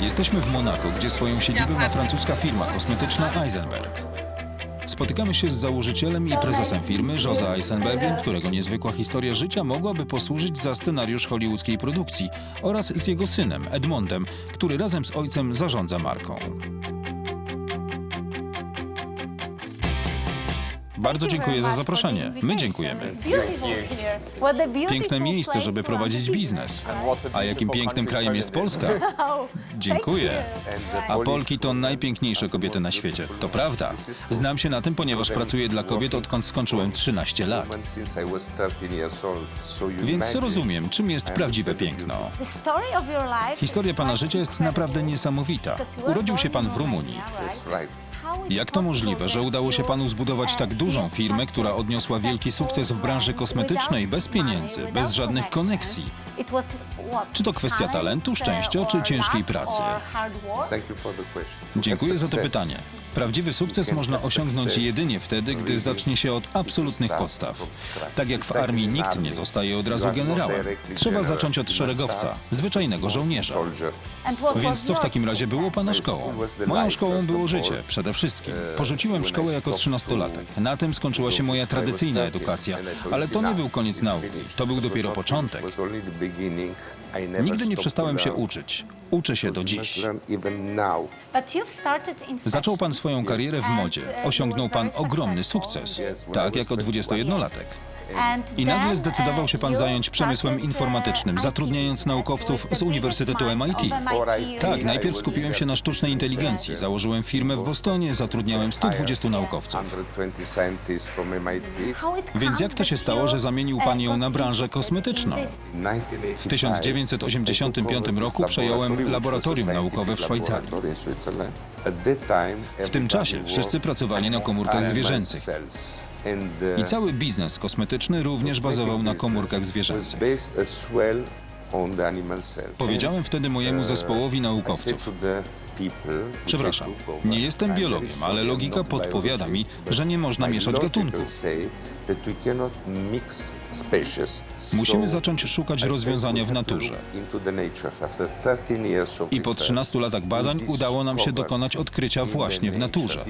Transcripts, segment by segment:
Jesteśmy w Monako, gdzie swoją siedzibę ma francuska firma kosmetyczna Eisenberg. Spotykamy się z założycielem i prezesem firmy, Jose Eisenbergiem, którego niezwykła historia życia mogłaby posłużyć za scenariusz hollywoodzkiej produkcji, oraz z jego synem, Edmondem, który razem z ojcem zarządza marką. Bardzo dziękuję za zaproszenie. My dziękujemy. Piękne miejsce, żeby prowadzić biznes. A jakim pięknym krajem jest Polska? Dziękuję. A Polki to najpiękniejsze kobiety na świecie. To prawda. Znam się na tym, ponieważ pracuję dla kobiet odkąd skończyłem 13 lat. Więc rozumiem, czym jest prawdziwe piękno. Historia pana życia jest naprawdę niesamowita. Urodził się pan w Rumunii. Jak to możliwe, że udało się panu zbudować tak dużą firmę, która odniosła wielki sukces w branży kosmetycznej bez pieniędzy, bez żadnych koneksji? Czy to kwestia talentu, szczęścia, czy ciężkiej pracy? Dziękuję za to pytanie. Prawdziwy sukces można osiągnąć jedynie wtedy, gdy zacznie się od absolutnych podstaw. Tak jak w armii nikt nie zostaje od razu generałem. Trzeba zacząć od szeregowca, zwyczajnego żołnierza. Więc co w takim razie było pana szkołą? Moją szkołą było życie, przede wszystkim. Porzuciłem szkołę jako trzynastolatek. Na tym skończyła się moja tradycyjna edukacja. Ale to nie był koniec nauki, to był dopiero początek. Nigdy nie przestałem się uczyć. Uczę się do dziś. Zaczął pan swoją karierę w modzie. Osiągnął pan ogromny sukces. Tak jak o 21-latek. I nagle zdecydował się pan zająć przemysłem informatycznym, zatrudniając naukowców z Uniwersytetu MIT. Tak, najpierw skupiłem się na sztucznej inteligencji. Założyłem firmę w Bostonie, zatrudniałem 120 naukowców. Więc jak to się stało, że zamienił pan ją na branżę kosmetyczną? W 1985 roku przejąłem laboratorium naukowe w Szwajcarii. W tym czasie wszyscy pracowali na komórkach zwierzęcych. I cały biznes kosmetyczny również bazował na komórkach zwierzęcych. Powiedziałem wtedy mojemu zespołowi naukowców, przepraszam, nie jestem biologiem, ale logika podpowiada mi, że nie można mieszać gatunków. Musimy zacząć szukać rozwiązania w naturze. I po 13 latach badań udało nam się dokonać odkrycia właśnie w naturze.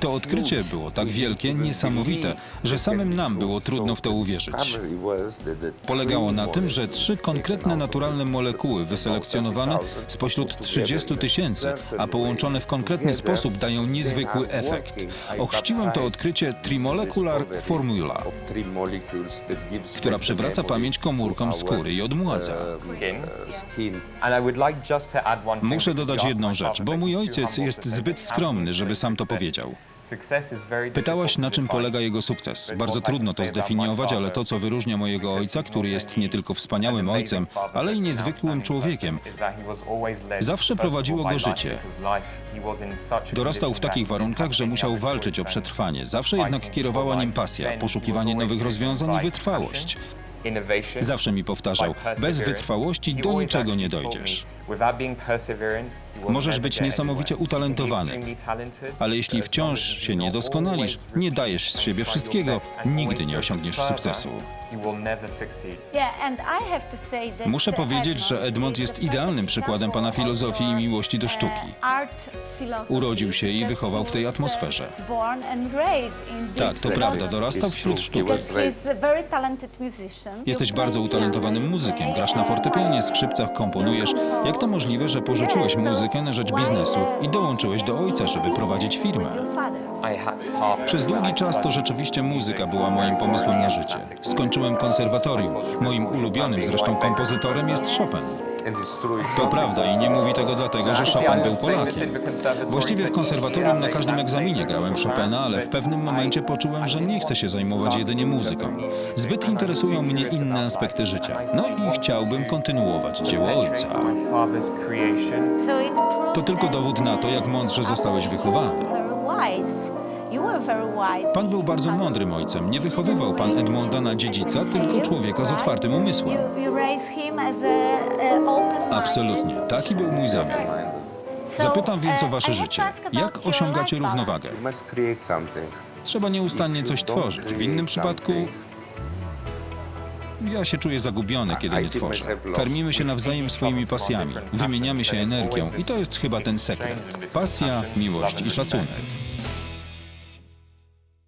To odkrycie było tak wielkie, niesamowite, że samym nam było trudno w to uwierzyć. Polegało na tym, że trzy konkretne naturalne molekuły wyselekcjonowane spośród 30 tysięcy, a połączone w konkretny sposób dają niezwykły efekt. Ochrzciłem to odkrycie Trimolecular Formula, która przywraca pamięć komórkom skóry i odmładza. Muszę dodać jedną rzecz, bo mój ojciec jest zbyt skromny, żeby sam to powiedział. Pytałaś, na czym polega jego sukces. Bardzo trudno to zdefiniować, ale to, co wyróżnia mojego ojca, który jest nie tylko wspaniałym ojcem, ale i niezwykłym człowiekiem, zawsze prowadziło go życie. Dorastał w takich warunkach, że musiał walczyć o przetrwanie. Zawsze jednak kierowała nim pasja, poszukiwanie nowych rozwiązań i wytrwałość. Zawsze mi powtarzał, bez wytrwałości do niczego nie dojdziesz. Możesz być niesamowicie utalentowany, ale jeśli wciąż się nie doskonalisz, nie dajesz z siebie wszystkiego, nigdy nie osiągniesz sukcesu. Muszę powiedzieć, że Edmond jest idealnym przykładem pana filozofii i miłości do sztuki. Urodził się i wychował w tej atmosferze. Tak, to prawda, dorastał wśród sztuki. Jesteś bardzo utalentowanym muzykiem, grasz na fortepianie, skrzypcach, komponujesz. Jak to możliwe, że porzuciłeś muzykę na rzecz biznesu i dołączyłeś do ojca, żeby prowadzić firmę? Przez długi czas to rzeczywiście muzyka była moim pomysłem na życie. Skończyłem konserwatorium. Moim ulubionym zresztą kompozytorem jest Chopin. To prawda i nie mówi tego dlatego, że Chopin był Polakiem. Właściwie w konserwatorium na każdym egzaminie grałem Chopina, ale w pewnym momencie poczułem, że nie chcę się zajmować jedynie muzyką. Zbyt interesują mnie inne aspekty życia. No i chciałbym kontynuować dzieło ojca. To tylko dowód na to, jak mądrze zostałeś wychowany. Pan był bardzo mądrym ojcem. Nie wychowywał pan Edmonda na dziedzica, tylko człowieka z otwartym umysłem. Absolutnie, taki był mój zamiar. Zapytam więc o wasze życie. Jak osiągacie równowagę? Trzeba nieustannie coś tworzyć. W innym przypadku Ja się czuję zagubiony, kiedy nie tworzę. Karmimy się nawzajem swoimi pasjami, wymieniamy się energią i to jest chyba ten sekret. Pasja, miłość i szacunek.